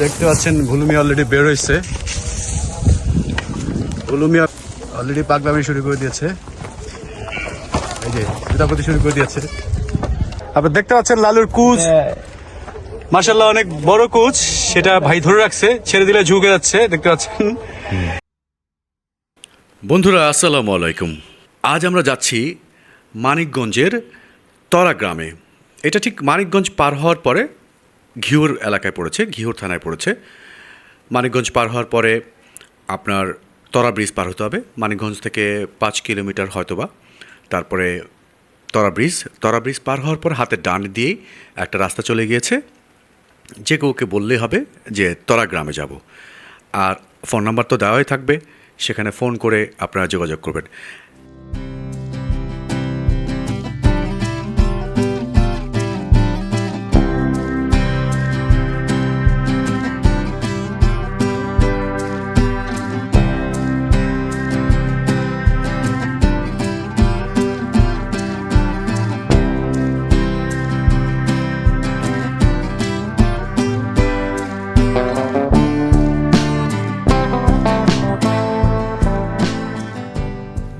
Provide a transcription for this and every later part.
দেখতে পাচ্ছেন ভুলুমি অলরেডি বের হয়েছে। ভুলুমি অলরেডি পাগলামি শুরু করে দিয়েছে। এই যে প্রতি শুরু করে দিয়েছে। আপনি দেখতে পাচ্ছেন লালুর কুচ। মার্শাল্লাহ অনেক বড় কোচ। সেটা ভাই ধরে রাখছে ছেড়ে দিলে ঝুঁকে যাচ্ছে দেখতে পাচ্ছেন। বন্ধুরা আসসালামু আলাইকুম। আজ আমরা যাচ্ছি মানিকগঞ্জের তরা গ্রামে। এটা ঠিক মানিকগঞ্জ পার হওয়ার পরে ঘিওর এলাকায় পড়েছে, ঘিওর থানায় পড়েছে। মানিকগঞ্জ পার হওয়ার পরে আপনার তরা ব্রিজ পার হতে হবে। মানিকগঞ্জ থেকে পাঁচ কিলোমিটার হয়তোবা। তারপরে তরা ব্রিজ তরা ব্রিজ পার হওয়ার পর হাতের ডান দিয়েই একটা রাস্তা চলে গিয়েছে। যে কেউকে বললেই হবে যে তরা গ্রামে যাব। আর ফোন নাম্বার তো দেওয়াই থাকবে, সেখানে ফোন করে আপনারা যোগাযোগ করবেন।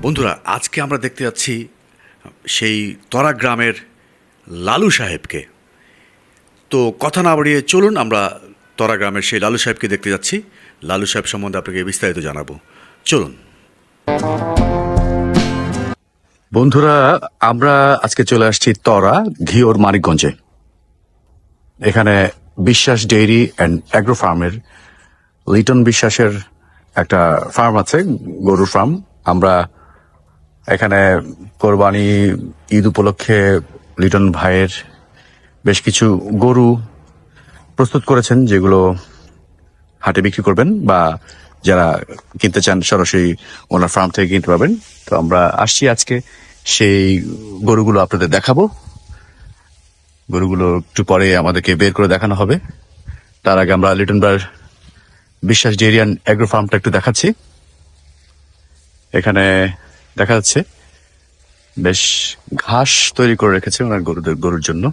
বন্ধুরা, আজকে আমরা দেখতে যাচ্ছি সেই তরা গ্রামের লালু সাহেবকে। তো কথা না বাড়িয়ে চলুন, আমরা তরা গ্রামের সেই লালু সাহেবকে দেখতে যাচ্ছি। লালু সাহেব সম্বন্ধে আপনাকে বিস্তারিত জানাব। চলুন। বন্ধুরা, আমরা আজকে চলে আসছি তরা ঘিওর মানিকগঞ্জে। এখানে বিশ্বাস ডেইরি অ্যান্ড অ্যাগ্রো ফার্মের, লিটন বিশ্বাসের একটা ফার্ম আছে, গরুর ফার্ম। আমরা এখানে কোরবানি ঈদ উপলক্ষে লিটন ভাইয়ের বেশ কিছু গরু প্রস্তুত করেছেন, যেগুলো হাটে বিক্রি করবেন বা যারা কিনতে চান সরাসরি ওনার ফার্ম থেকে কিনতে পারবেন। তো আমরা আসছি আজকে সেই গরুগুলো আপনাদের দেখাবো। গরুগুলো একটু পরে আমাদেরকে বের করে দেখানো হবে। তার আগে আমরা লিটন বার বিশ্বাস ডেরিয়ান অ্যাগ্রো ফার্মটা একটু দেখাচ্ছি। এখানে দেখা যাচ্ছে বেশ ঘাস তৈরি করে রেখেছে ওনার গরুদের গরুর জন্য।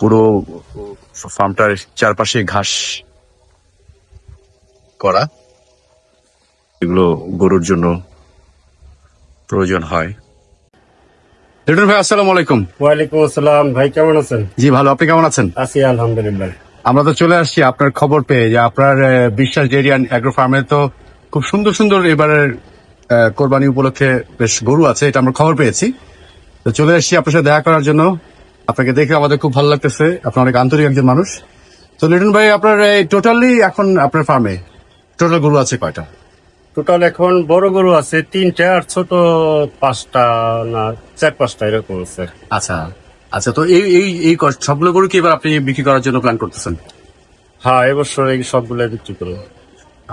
পুরো ফার্মটার চারপাশে ঘাস করা এগুলো গরুর জন্য প্রয়োজন হয়। লিটন ভাই আসসালামু আলাইকুম। ওয়ালাইকুম আসসালাম। ভাই কেমন আছেন? জি ভালো। আপনি কেমন আছেন? আছি আলহামদুলিল্লাহ। আমরা তো চলে আসছি আপনার খবর পেয়ে যে আপনার বিশ্বাস ডেরিয়ান অ্যাগ্রো ফার্মে তো খুব সুন্দর সুন্দর এবারের কোরবানি উপলক্ষে বেশ গরু আছে এটা আমরা খবর পেয়েছি। তো চলে এসেছি আপনার সাথে দেখা করার জন্য। আপনাকে দেখে আমাদের খুব ভালো লাগতেছে। আপনার অনেক আন্তরিক একজন মানুষ। তো লিটন ভাই আপনার এই টোটালি এখন আপনার ফার্মে টোটাল গরু আছে কয়টা? টোটাল এখন বড় গরু আছে তিনটা আর ছোট পাঁচটা না চার পাঁচটা এরকম আছে। আচ্ছা আচ্ছা তো এই এই এই সবগুলো গরু কি এবার আপনি বিক্রি করার জন্য প্ল্যান করতেছেন? হ্যাঁ এবছর এই সবগুলো বিক্রি করব।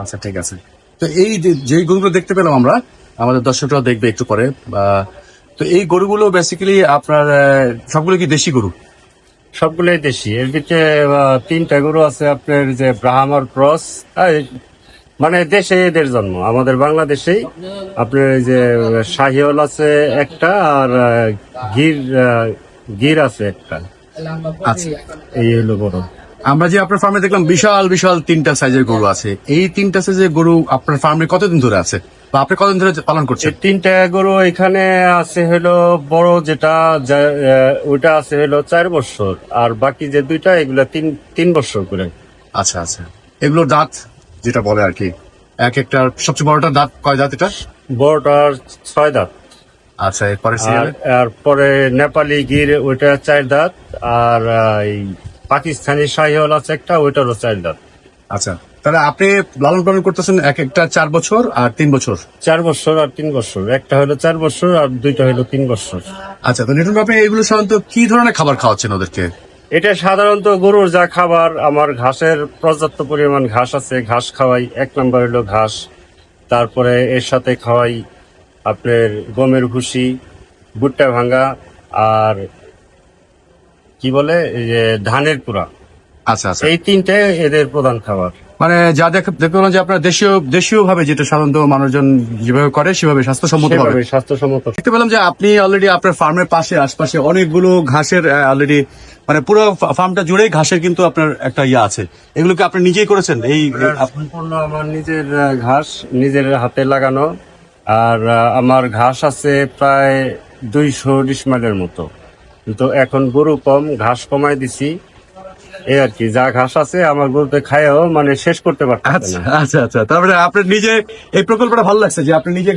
আচ্ছা ঠিক আছে। তো এই যে- গরুগুলো দেখতে পেলাম আমরা আমাদের দর্শকরাও দেখবে একটু পরে তো এই গরুগুলো বেসিক্যালি আপনার সবগুলো কি দেশি গরু? সবগুলোই দেশি। এর ভিতরে তিনটা গরু আছে আপনার যে ব্রাহ্মর ক্রস মানে দেশে এদের জন্ম। আমাদের বাংলাদেশেই আপনার এই যে শাহিওল আছে একটা আর গির গির আছে একটা। আচ্ছা। এই হলো বড়। আমরা যে আপনার ফার্মে দেখলাম বিশাল বিশাল তিনটা সাইজের গরু আছে। এই তিনটা সাইজের গরু আপনার ফার্মে কতদিন ধরে আছে? বা আপনি কতদিন ধরে পালন করছেন? তিনটা গরু এখানে আছে হলো বড় যেটা ওইটা আছে হলো চার বছর। আর বাকি যে দুইটা এগুলা তিন তিন বছর করে। আচ্ছা আচ্ছা। এগুলো দাঁত যেটা বলে আর কি এক একটা সবচেয়ে বড়টা দাঁত কয় দাঁত এটা? বড়টার ছয় দাঁত। আচ্ছা এরপরে আর পরে নেপালি গির ওইটা চার দাঁত। আর এই পাকিস্তানি শাহিওয়াল আছে একটা ওইটারও চার দাঁত আচ্ছা তাহলে আপনি লালন পালন করতেছেন এক একটা চার বছর আর তিন বছর? চার বছর আর তিন বছর। একটা হলো চার বছর আর দুইটা হলো তিন বছর। আচ্ছা তো লিটন আপনি এগুলো সাধারণত কি ধরনের খাবার খাওয়াচ্ছেন ওদেরকে? এটা সাধারণত গরুর যা খাবার আমার ঘাসের পর্যাপ্ত পরিমাণ ঘাস আছে ঘাস খাওয়াই। এক নম্বর হলো ঘাস তারপরে এর সাথে খাওয়াই আপনার গমের ভুসি ভুট্টা ভাঙ্গা আর কি বলে যে ধানের কুড়া আচ্ছা আচ্ছা। এই তিনটে এদের প্রধান খাবার। মানে যা দেখ দেখতে যে আপনার দেশীয় দেশীয় ভাবে যেটা সাধারণত মানুষজন যেভাবে করে সেভাবে স্বাস্থ্যসম্মত ভাবে স্বাস্থ্যসম্মত। দেখতে পেলাম যে আপনি অলরেডি আপনার ফার্মের পাশে আশপাশে অনেকগুলো ঘাসের অলরেডি মানে পুরো ফার্মটা জুড়েই ঘাসের কিন্তু আপনার একটা ইয়ে আছে। এগুলোকে আপনি নিজেই করেছেন? এই এই সম্পূর্ণ আমার নিজের ঘাস নিজের হাতে লাগানো। আর আমার ঘাস আছে প্রায় দুইশো ডিসমাইলের মতো। কিন্তু এখন গরু কম ঘাস কমাই দিছি। এই আর কি যা ঘাস আছে আমার গরুতে খায়ও মানে শেষ করতে আচ্ছা না। আচ্ছা আচ্ছা তারপরে আপনার নিজে এই প্রকল্পটা ভালো লাগছে যে আপনি নিজে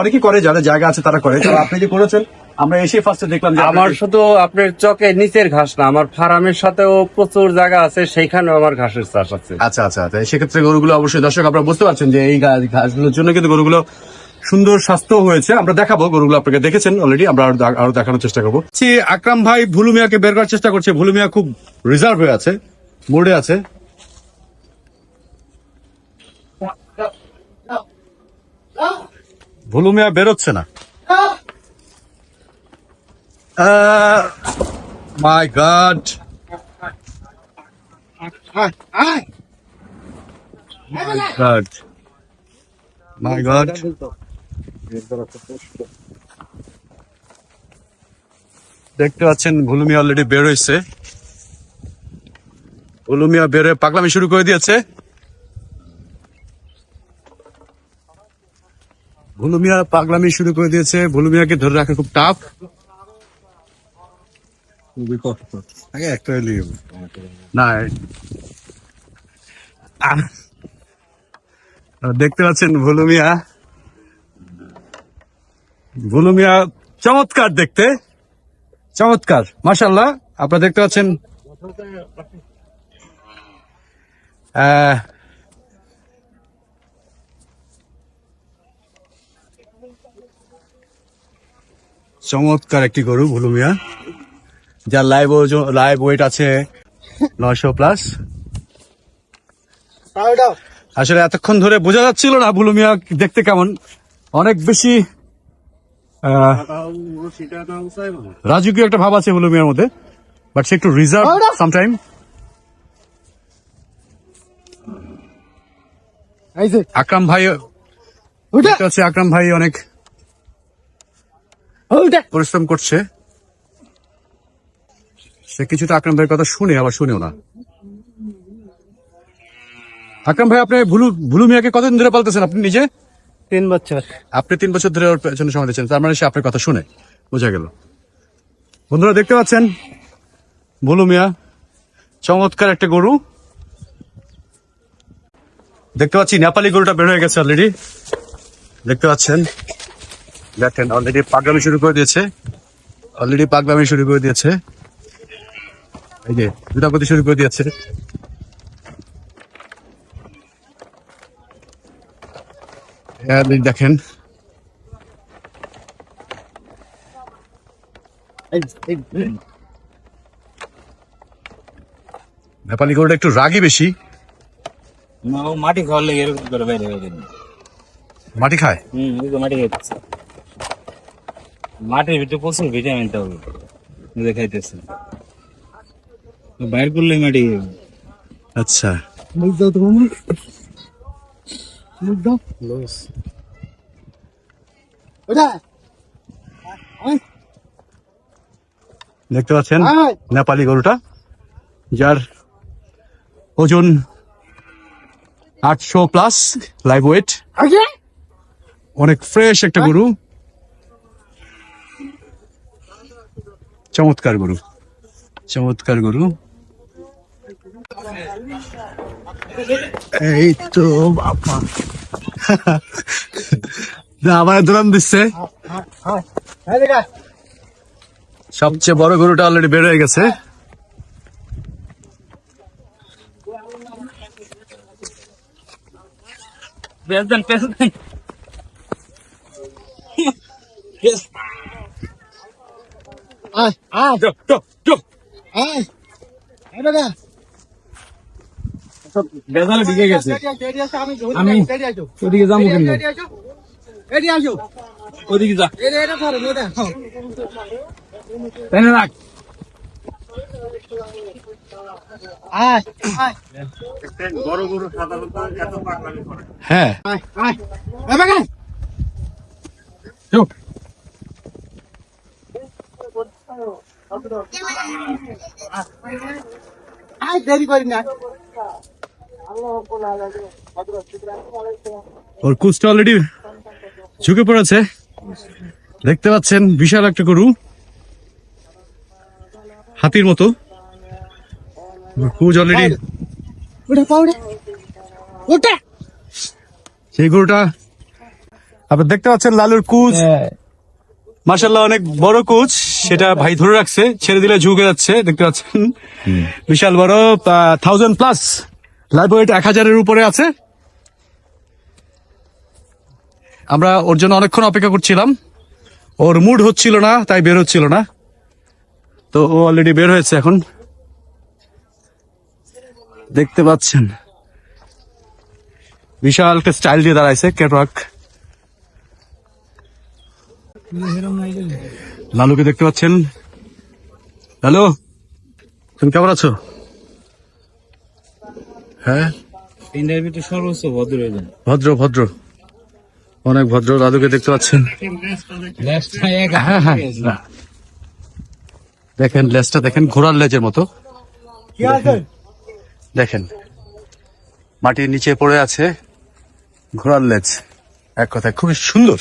অনেকেই করে যাদের জায়গা আছে তারা করে। আপনি যে করেছেন আমরা এসে ফার্স্টে দেখলাম যে আমার শুধু আপনার চকে নিচের ঘাস না আমার ফার্মের সাথেও প্রচুর জায়গা আছে সেইখানেও আমার ঘাসের চাষ আছে। আচ্ছা আচ্ছা আচ্ছা। সেক্ষেত্রে গরুগুলো অবশ্যই দর্শক আপনারা বুঝতে পারছেন যে এই ঘাসগুলোর জন্য কিন্তু গরুগুলো সুন্দর স্বাস্থ্য হয়েছে। আমরা দেখাবো গরুগুলো আপনাকে দেখেছেন অলরেডি আমরা আরও দেখানোর চেষ্টা করব। আকরাম ভাই ভুলুমিয়াকে বের করার চেষ্টা করছে। ভুলুমিয়া খুব রিজার্ভ হয়ে আছে, মোড়ে আছে। ভুলুমিয়া বেরোচ্ছে না। My god God. দেখতে পাচ্ছেন ভুলুমিয়া অলরেডি বের হয়েছে ভুলুমিয়া বের হয়ে পাগলামি শুরু করে দিয়েছে। ভুলুমিয়া পাগলামি শুরু করে দিয়েছে। ভুলুমিয়াকে ধরে রাখা খুব টাফ খুবই কষ্ট আগে একটা না দেখতে পাচ্ছেন ভুলুমিয়া ভুলুমিয়া চমৎকার দেখতে। চমৎকার মাশাল্লাহ আপনারা দেখতে পাচ্ছেন চমৎকার একটি গরু ভুলুমিয়া যার লাইভ লাইভ ওয়েট আছে নয়শো প্লাস আসলে এতক্ষণ ধরে বোঝা যাচ্ছিল না ভুলুমিয়া দেখতে কেমন। অনেক বেশি রাজকীয় একটা ভাব আছে ভুলুমিয়ার মধ্যে বাট সে একটু রিজার্ভ সামটাইম আকরাম ভাই পাচ্ছি আকরাম ভাই অনেক পরিশ্রম করছে। সে কিছুটা আকরাম ভাইয়ের কথা শুনে আবার শুনেও না। আকরাম ভাই আপনি ভুলু ভুলু মিয়াকে কতদিন ধরে পালতেছেন? আপনি নিজে? তিন বছর। আপনি তিন বছর ধরে ওর পেছনে সময় দিচ্ছেন, তার মানে সে আপনার কথা শুনে বোঝা গেল। বন্ধুরা, দেখতে পাচ্ছেন? ভুলু মিয়া, চমৎকার একটা গরু। দেখতে পাচ্ছি নেপালি গরুটা বের হয়ে গেছে অলরেডি দেখতে পাচ্ছেন? দেখেন অলরেডি পাগলামি শুরু করে দিয়েছে। অলরেডি পাগলামি শুরু করে দিয়েছে। এই যে, দুটাপতি শুরু করে দিয়েছে। দেখেন। নেপালি গরুটা একটু রাগি বেশি। মাটি খাওয়ার লেগে এরকম করে বাইরে হয়ে গেছে মাটি খায়? হুম তো মাটি খাইতেছে। মাটির ভিতরে প্রচুর ভিটামিন তো হবে খাইতেছে। বাইর করলে মাটি দেখতে পাচ্ছেন? নেপালি গরুটা যার ওজন আটশো প্লাস লাইভ ওয়েট অনেক ফ্রেশ একটা গরু। চমৎকার গরু। চমৎকার গরু। এই তো বাবা না আমার দোলান দিচ্ছে। সবচেয়ে বড় গরুটা অলরেডি বের হয়ে গেছে। পেঁয়াজ দেন পেঁয়াজ দেন বেজালে ঢুকে গেছে। আমি ওদিকে যাব কেন ওদিকে যা। তাই না রাখ। সাধারণত এত পাগলামি করে না। হ্যাঁ ওর কুচটা অলরেডি ঝুঁকে পড়েছে। দেখতে পাচ্ছেন বিশাল একটা গরু। হাতির মতো। কুচ অলরেডি সেই গরুটা। আপনি দেখতে পাচ্ছেন লালুর কুচ। মার্শাল্লাহ অনেক বড় কুচ। সেটা ভাই ধরে রাখছে ছেড়ে দিলে ঝুঁকে যাচ্ছে। দেখতে পাচ্ছেন। বিশাল বড় থাউজেন্ড প্লাস লাইভ এক হাজারের উপরে আছে। আমরা ওর জন্য অনেকক্ষণ অপেক্ষা করছিলাম। ওর মুড হচ্ছিল না, তাই বের হচ্ছিল না। তো ও অলরেডি বের হয়েছে এখন। দেখতে পাচ্ছেন। বিশাল একটা স্টাইল দিয়ে দাঁড়াইছে ক্যাটওয়াক লালুকে দেখতে পাচ্ছেন। হ্যালো, তুমি কেমন আছো? হ্যাঁ? সর্বোচ্চ ভদ্র ভদ্র ভদ্র। অনেক ভদ্র দাদুকে দেখতে পাচ্ছেন। হ্যাঁ হ্যাঁ। দেখেন লেজটা দেখেন ঘোড়ার লেজের মতো। দেখেন মাটির নিচে পড়ে আছে ঘোড়ার লেজ। এক কথায় খুবই সুন্দর।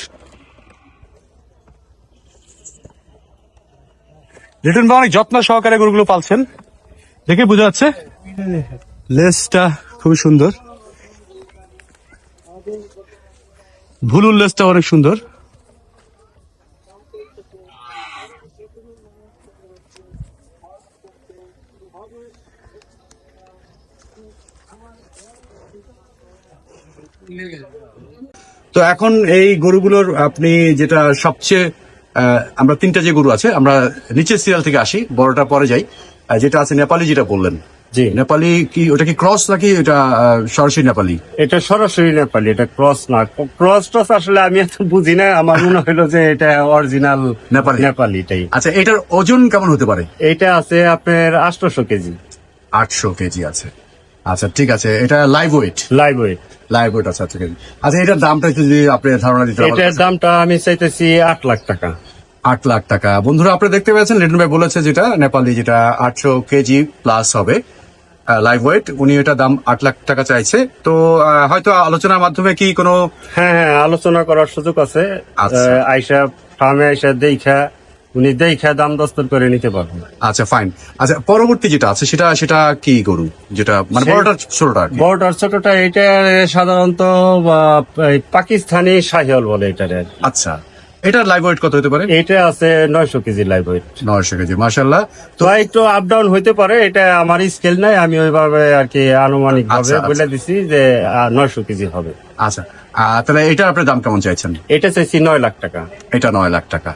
রিটন বা অনেক যত্ন সহকারে গরুগুলো পালছেন। দেখে বোঝা যাচ্ছে। লেজটা খুবই সুন্দর। ভুলুর লেসটা অনেক সুন্দর। তো এখন এই গরুগুলোর আপনি যেটা সবচেয়ে আমরা তিনটা যে গরু আছে, আমরা নিচের সিরিয়াল থেকে আসি, বড়টা পরে যাই। যেটা আছে নেপালি যেটা বললেন। জি নেপালি কি ওটা কি ক্রস নাকি এটা সরাসরি নেপালি? এটা সরাসরি নেপালি এটা ক্রস না। ক্রস টস আসলে আমি এত বুঝি না আমার মনে হলো যে এটা অরিজিনাল নেপালি। নেপালি এটাই। আচ্ছা এটার ওজন কেমন হতে পারে? এইটা আছে আপনার আটশোশো কেজি। আটশো কেজি আছে। আচ্ছা ঠিক আছে এটা live weight live weight live weight আছে আচ্ছা কেজি। আচ্ছা এটার দামটা যদি আপনি ধারণা দিতে এটার দামটা আমি চাইতেছি আট লাখ টাকা। আট লাখ টাকা। বন্ধুরা আপনি দেখতে পেয়েছেন লিটন ভাই বলেছে যেটা নেপালি যেটা আটশো কেজি প্লাস হবে। লাইভ ওয়েট উনি এটা দাম আট লাখ টাকা চাইছে। তো হয়তো আলোচনার মাধ্যমে কি কোনো হ্যাঁ হ্যাঁ আলোচনা করার সুযোগ আছে। আচ্ছা। আইসা ফার্মে আইসা দেখা উনি দেখা দাম দস্তর করে নিতে পারবেন। আচ্ছা ফাইন আচ্ছা পরবর্তী যেটা আছে সেটা সেটা কি গরু? যেটা মানে বড়টা ছোটটা আর ছোটটা এটা সাধারণত পাকিস্তানি শাহিওয়াল বলে এটার কি। আচ্ছা। এটার লাইভ ওয়েট কত হতে পারে? এটা আছে নয়শো কেজি লাইভ ওয়েট নয়শো কেজি মার্শাল্লাহ তো একটু আপ ডাউন হইতে পারে এটা আমার স্কেল নাই আমি ওইভাবে আর কি আনুমানিক ভাবে আচ্ছা, আচ্ছা। বলে দিছি যে নয়শো কেজি হবে। আচ্ছা তাহলে এটা আপনার দাম কেমন চাইছেন? এটা চাইছি নয় লাখ টাকা। এটা নয় লাখ টাকা।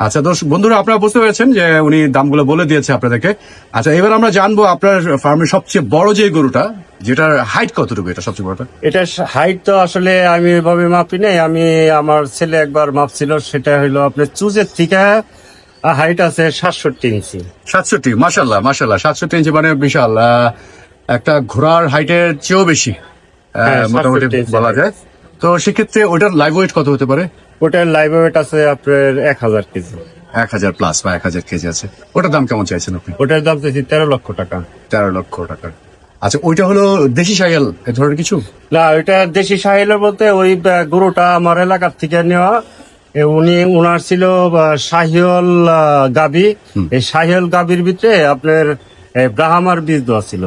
আচ্ছা দর্শক বন্ধুরা আপনারা বুঝতে পেরেছেন যে উনি দামগুলো বলে দিয়েছে আপনাদেরকে। আচ্ছা এবার আমরা জানব আপনার ফার্মের সবচেয়ে বড় যে গরুটা যেটার হাইট কতটুকু এটা সবচেয়ে বড়টা? এটা হাইট তো আসলে আমি ওইভাবে মাপি নাই। আমি আমার ছেলে একবার মাপছিল সেটা হলো আপনার চুজের থেকে হাইট আছে সাতষট্টি ইঞ্চি। সাতষট্টি মাসাল্লাহ মাসাল্লাহ সাতষট্টি ইঞ্চি মানে বিশাল আহ, একটা ঘোড়ার হাইটের চেয়েও বেশি হ্যাঁ, মোটামুটি বলা যায়। তো সেক্ষেত্রে ওটার লাইভ ওয়েট কত হতে পারে? ওটার লাইভ ওয়েট আছে আপনার এক হাজার কেজি। এক হাজার প্লাস বা এক হাজার কেজি আছে। ওটার দাম কেমন চাইছেন আপনি? ওটার দাম চাইছি তেরো লক্ষ টাকা। তেরো লক্ষ টাকা। আচ্ছা ওইটা হলো দেশি সাইকেল এ ধরনের কিছু? না ওইটা দেশি সাহিলের বলতে ওই গরুটা আমার এলাকার থেকে নেওয়া। উনি উনার ছিল শাহিওল গাবি। এই শাহিওল গাবির ভিতরে আপনার ব্রাহ্মার বীজ দেওয়া ছিল।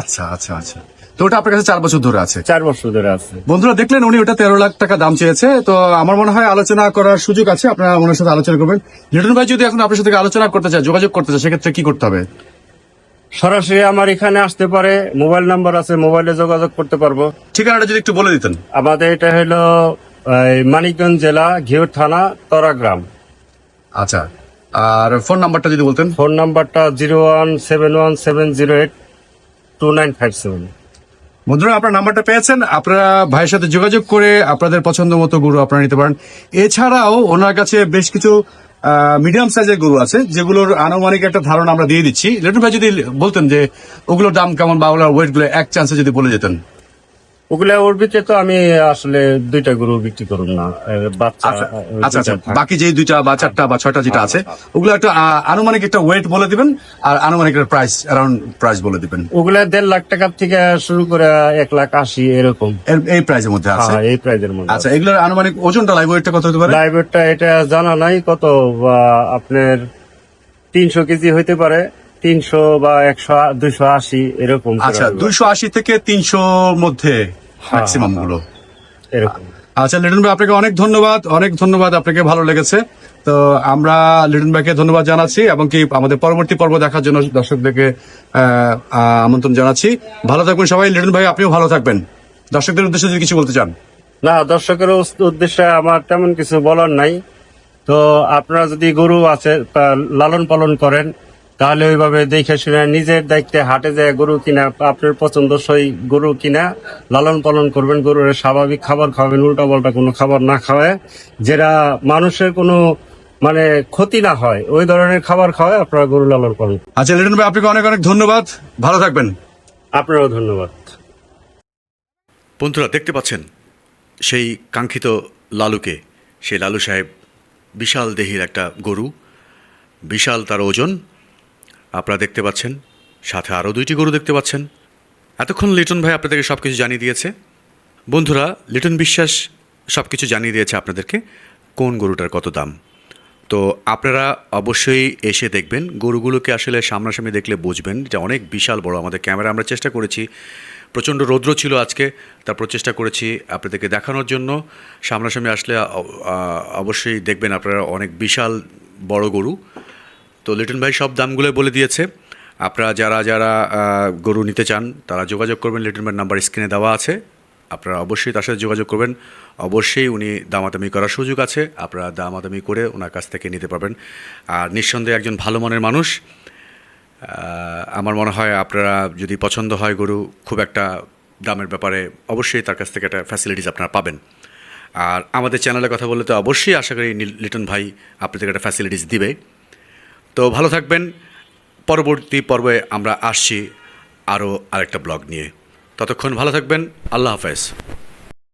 আচ্ছা আচ্ছা আচ্ছা। তো ওটা আপনার কাছে চার বছর ধরে আছে। চার বছর ধরে আছে। বন্ধুরা দেখলেন উনি ওটা তেরো লাখ টাকা দাম চেয়েছে তো আমার মনে হয় আলোচনা করার সুযোগ আছে আপনারা ওনার সাথে আলোচনা করবেন। লিটন ভাই যদি এখন আপনার সাথে আলোচনা করতে চায় যোগাযোগ করতে চায় সেক্ষেত্রে কি করতে হবে? সরাসরি আমার এখানে আসতে পারে মোবাইল নাম্বার আছে মোবাইলে যোগাযোগ করতে পারব। ঠিকানাটা যদি একটু বলে দিতেন। আমাদের এটা হলো মানিকগঞ্জ জেলা ঘিওর থানা তরাগ্রাম আচ্ছা আর ফোন নাম্বারটা যদি বলতেন। ফোন নাম্বারটা zero one seven one seven zero eight two nine five seven. বন্ধুরা, আপনার নাম্বারটা পেয়েছেন। আপনারা ভাইয়ের সাথে যোগাযোগ করে আপনাদের পছন্দ মতো গরু আপনারা নিতে পারেন। এছাড়াও ওনার কাছে বেশ কিছু মিডিয়াম সাইজের গরু আছে, যেগুলোর আনুমানিক একটা ধারণা আমরা দিয়ে দিচ্ছি। লেটুন ভাই যদি বলতেন যে ওগুলোর দাম কেমন বা ওগুলোর ওয়েটগুলো এক চান্সে যদি বলে যেতেন। ওগুলা ওর ভিতরে তো আমি আসলে দুইটা গরু বিক্রি করুন না। বাচ্চা আচ্ছা আচ্ছা আচ্ছা বাকি যে দুইটা বা চারটা বা ছয়টা যেটা আছে ওগুলো একটা আনুমানিক একটা ওয়েট বলে দিবেন আর আনুমানিক একটা প্রাইস অ্যারাউন্ড প্রাইস বলে দিবেন। ওগুলা দেড় লাখ টাকার থেকে শুরু করে এক লাখ আশি এরকম। এই প্রাইসের মধ্যে আছে? হ্যাঁ এই প্রাইজের মধ্যে আচ্ছা এগুলোর আনুমানিক ওজনটা লাইভ ওয়েটটা কত হতে পারে? লাইভেরটা এটা জানা নাই কত বা আপনার তিনশো কেজি হইতে পারে। তিনশো বা একশো দুইশো আশি এরকম আচ্ছা দুইশো আশি থেকে তিনশোর মধ্যে ম্যাক্সিমামগুলো এরকম। আচ্ছা লিটন ভাই আপনাকে অনেক ধন্যবাদ অনেক ধন্যবাদ আপনাকে ভালো লেগেছে। তো আমরা লিটন ভাইকে ধন্যবাদ জানাচ্ছি এবং কি আমাদের পরবর্তী পর্ব দেখার জন্য দর্শকদেরকে আমন্ত্রণ জানাচ্ছি। ভালো থাকবেন সবাই লিটন ভাই আপনিও ভালো থাকবেন। দর্শকদের উদ্দেশ্যে যদি কিছু বলতে চান। না দর্শকের উদ্দেশ্যে আমার তেমন কিছু বলার নাই। তো আপনারা যদি গরু আছে লালন পালন করেন তাহলে ওইভাবে দেখে শুনে নিজের দায়িত্বে হাটে যায় গরু কিনা আপনার পছন্দসই গরু কিনা লালন পালন করবেন গরুর স্বাভাবিক খাবার খাওয়াবেন উল্টা পাল্টা কোনো খাবার না খাওয়ায়। যেটা মানুষের কোনো মানে ক্ষতি না হয় ওই ধরনের খাবার খাওয়ায় আপনারা গরু লালন পালন আচ্ছা লিটন ভাই আপনাকে অনেক অনেক ধন্যবাদ। ভালো থাকবেন। আপনারাও ধন্যবাদ। বন্ধুরা দেখতে পাচ্ছেন সেই কাঙ্ক্ষিত লালুকে। সেই লালু সাহেব বিশাল দেহির একটা গরু বিশাল তার ওজন। আপনারা দেখতে পাচ্ছেন, সাথে আরও দুইটি গরু দেখতে পাচ্ছেন। এতক্ষণ লিটন ভাই আপনাদেরকে সব কিছু জানিয়ে দিয়েছে। বন্ধুরা, লিটন বিশ্বাস সব কিছু জানিয়ে দিয়েছে আপনাদেরকে, কোন গরুটার কত দাম। তো আপনারা অবশ্যই এসে দেখবেন, গরুগুলোকে আসলে সামনাসামনি দেখলে বুঝবেন যে অনেক বিশাল বড় আমাদের ক্যামেরা। আমরা চেষ্টা করেছি, প্রচণ্ড রৌদ্র ছিল আজকে, তারপর চেষ্টা করেছি আপনাদেরকে দেখানোর জন্য। সামনাসামনি আসলে অবশ্যই দেখবেন আপনারা অনেক বিশাল বড় গরু। তো লিটন ভাই সব দামগুলো বলে দিয়েছে। আপনারা যারা যারা গরু নিতে চান, তারা যোগাযোগ করবেন। লিটন ভাইয়ের নাম্বার স্ক্রিনে দেওয়া আছে। আপনারা অবশ্যই তার সাথে যোগাযোগ করবেন। অবশ্যই উনি দামাদামি করার সুযোগ আছে। আপনারা দামাদামি করে ওনার কাছ থেকে নিতে পারবেন। আর নিঃসন্দেহে একজন ভালো মনের মানুষ। আমার মনে হয় আপনারা যদি পছন্দ হয় গরু, খুব একটা দামের ব্যাপারে অবশ্যই তার কাছ থেকে একটা ফ্যাসিলিটিস আপনারা পাবেন। আর আমাদের চ্যানেলের কথা বললে তো অবশ্যই আশা করি লিটন ভাই আপনাদেরকে একটা ফ্যাসিলিটিস দিবে। তো ভালো থাকবেন। পরবর্তী পর্বে আমরা আসছি আরও আরেকটা ব্লগ নিয়ে। ততক্ষণ ভালো থাকবেন। আল্লাহ হাফেজ।